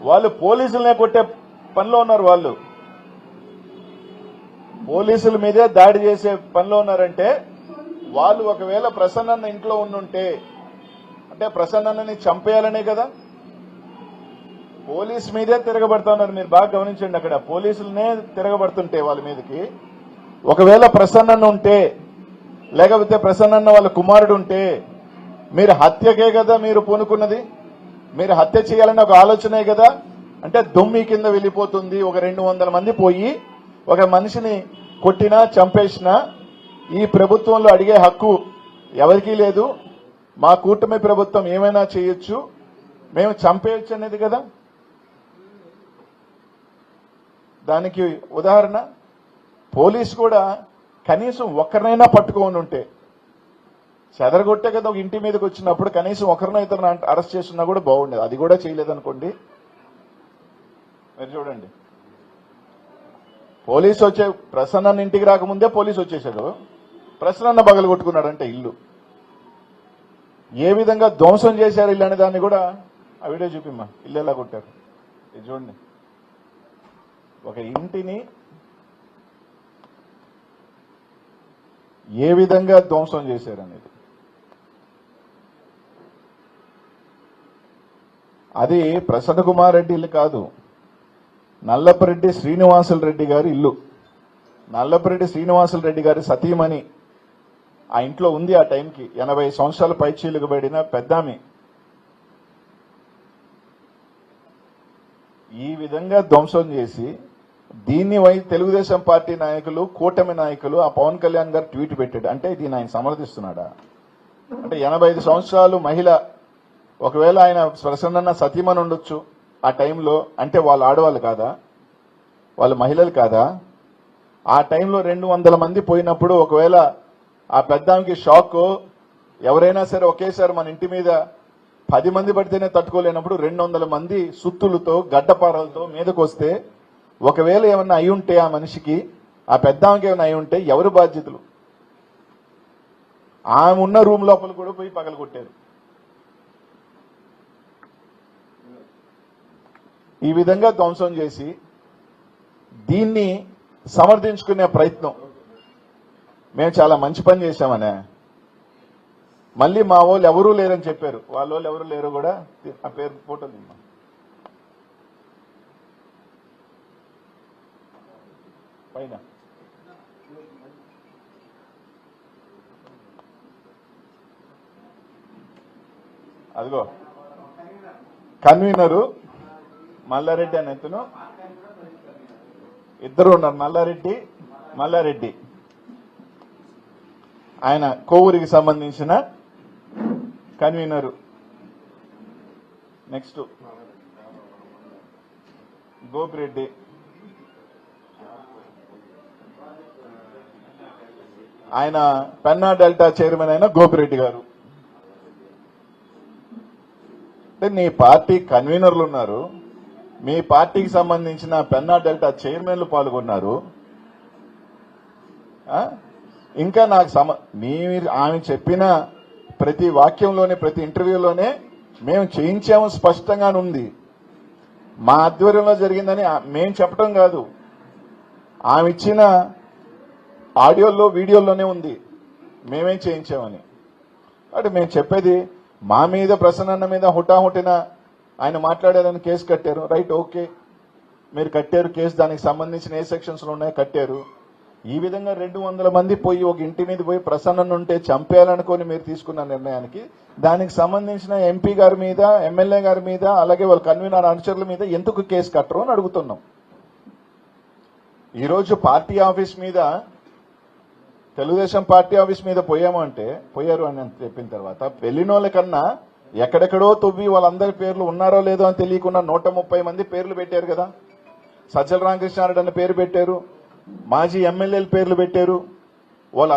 వాళ్ళు పోలీసులనే కొట్టే పనిలో ఉన్నారు వాళ్ళు. పోలీసుల మీదే దాడి చేసే పనిలో ఉన్నారంటే వాళ్ళు ఒకవేళ ప్రసన్నన్న ఇంట్లో ఉండుంటే అంటే ప్రసన్నన్నని చంపేయాలనే కదా? పోలీస్ మీదే తిరగబడతా ఉన్నారు. మీరు బాగా గమనించండి అక్కడ. పోలీసులనే తిరగబడుతుంటే వాళ్ళ మీదకి. ఒకవేళ ప్రసన్నన్న ఉంటే లేకపోతే ప్రసన్నన్న వాళ్ళ కుమారుడు ఉంటే మీరు హత్యకే కదా మీరు పూనుకున్నది? మీరు హత్య చేయాలని ఒక ఆలోచనే కదా? అంటే దుమ్మి కింద వెళ్ళిపోతుంది ఒక రెండు వందల మంది పోయి ఒక మనిషిని కొట్టినా చంపేసినా ఈ ప్రభుత్వంలో అడిగే హక్కు ఎవరికీ లేదు. మా కూటమి ప్రభుత్వం ఏమైనా చేయొచ్చు? మేము చంపేయచ్చు అనేది కదా? దానికి ఉదాహరణ పోలీసు కూడా కనీసం ఒక్కరినైనా పట్టుకోని ఉంటే చెదరగొట్టే కదా ఒక ఇంటి మీదకి వచ్చినప్పుడు కనీసం ఒకరినో ఇతరుని అరెస్ట్ చేస్తున్నా కూడా బాగుండేది. అది కూడా చేయలేదనుకోండి. మీరు చూడండి. పోలీసు వచ్చే ప్రసన్న ఇంటికి రాకముందే పోలీసు వచ్చేసాడు. ప్రసన్న పగలు కొట్టుకున్నాడంటే ఇల్లు. ఏ విధంగా ధ్వంసం చేశారు ఇల్లు అనే దాన్ని కూడా ఆ వీడియో చూపిమ్మా. ఇల్లు ఎలా కొట్టారు? ఇది చూడండి. ఒక ఇంటిని ఏ విధంగా ధ్వంసం చేశారు అనేది. అది ప్రసన్న కుమార్ రెడ్డి ఇల్లు కాదు. నల్లపరెడ్డి శ్రీనివాసులు రెడ్డి గారి ఇల్లు. నల్లపరెడ్డి శ్రీనివాసులు రెడ్డి గారి సతీమణి. ఆ ఇంట్లో ఉంది ఆ టైంకి. ఎనభై సంవత్సరాల పైచీలకు పడిన పెద్దామి. ఈ విధంగా ధ్వంసం చేసి దీన్ని వై తెలుగుదేశం పార్టీ నాయకులు కూటమి నాయకులు ఆ పవన్ కళ్యాణ్ గారు ట్వీట్ పెట్టాడు. అంటే దీన్ని ఆయన సమర్థిస్తున్నాడా? అంటే ఎనభై ఐదు సంవత్సరాలు మహిళ ఒకవేళ ఆయన ప్రసన్న సతీమని ఉండొచ్చు ఆ టైంలో అంటే వాళ్ళు ఆడవాళ్ళు కాదా? వాళ్ళు మహిళలు కాదా? ఆ టైంలో రెండు వందల మంది పోయినప్పుడు ఒకవేళ ఆ పెద్దానికి షాక్ ఎవరైనా సరే ఒకేసారి మన ఇంటి మీద పది మంది పడితేనే తట్టుకోలేనప్పుడు రెండు వందల మంది సుత్తులతో గడ్డపారలతో మీదకు వస్తే ఒకవేళ ఏమన్నా అయి ఉంటే ఆ మనిషికి ఆ పెద్దానికి ఏమైనా అయి ఉంటే ఎవరు బాధ్యతలు? ఆమె ఉన్న రూమ్ లోపల కూడా పోయి పగలగొట్టారు. ఈ విధంగా ధ్వంసం చేసి దీన్ని సమర్థించుకునే ప్రయత్నం. మేము చాలా మంచి పని చేశామనే. మళ్ళీ మా వాళ్ళు ఎవరూ లేరని చెప్పారు. వాళ్ళ వాళ్ళు ఎవరు లేరు కూడా ఆ పేరు ఫోటో దిమ్మా పైన. అదిగో. కన్వీనరు మల్లారెడ్డి అనే ఎత్తును. ఇద్దరు ఉన్నారు మల్లారెడ్డి మల్లారెడ్డి. ఆయన కోవూరికి సంబంధించిన కన్వీనరు. నెక్స్ట్ గోపిరెడ్డి. ఆయన పెన్నా డెల్టా చైర్మన్ అయిన గోపిరెడ్డి గారు. అంటే నీ పార్టీ కన్వీనర్లు ఉన్నారు. మీ పార్టీకి సంబంధించిన పెన్నా డెల్టా చైర్మన్లు పాల్గొన్నారు. ఇంకా నాకు సమ మీరు ఆమె చెప్పిన ప్రతి వాక్యంలోనే ప్రతి ఇంటర్వ్యూలోనే మేము చేయించాము స్పష్టంగానే ఉంది. మా ఆధ్వర్యంలో జరిగిందని మేము చెప్పడం కాదు. ఆమె ఇచ్చిన ఆడియోలో వీడియోలోనే ఉంది. మేమేం చేయించామని. అంటే మేము చెప్పేది మా మీద ప్రసన్న మీద హుటాహుటిన ఆయన మాట్లాడారని కేసు కట్టారు. Right okay. మీరు కట్టారు కేసు దానికి సంబంధించిన ఏ సెక్షన్స్లో ఉన్నాయో కట్టారు. ఈ విధంగా రెండు వందల మంది పోయి ఒక ఇంటి మీద పోయి ప్రసన్నను ఉంటే చంపేయాలనుకొని మీరు తీసుకున్న నిర్ణయానికి దానికి సంబంధించిన ఎంపీ గారి మీద ఎమ్మెల్యే గారి మీద అలాగే వాళ్ళ కన్వీనర్ అనుచరుల మీద ఎందుకు కేసు కట్టరు అని అడుగుతున్నాం. ఈరోజు పార్టీ ఆఫీస్ మీద తెలుగుదేశం పార్టీ ఆఫీస్ మీద పోయామంటే పోయారు అని చెప్పిన తర్వాత వెళ్ళిన కన్నా ఎక్కడెక్కడో తవ్వి వాళ్ళందరి పేర్లు ఉన్నారో లేదో అని తెలియకుండా నూట ముప్పై మంది పేర్లు పెట్టారు కదా. సజ్జల రామకృష్ణారెడ్డి అన్న పేరు పెట్టారు. మాజీ ఎమ్మెల్యేల పేర్లు పెట్టారు. వాళ్ళ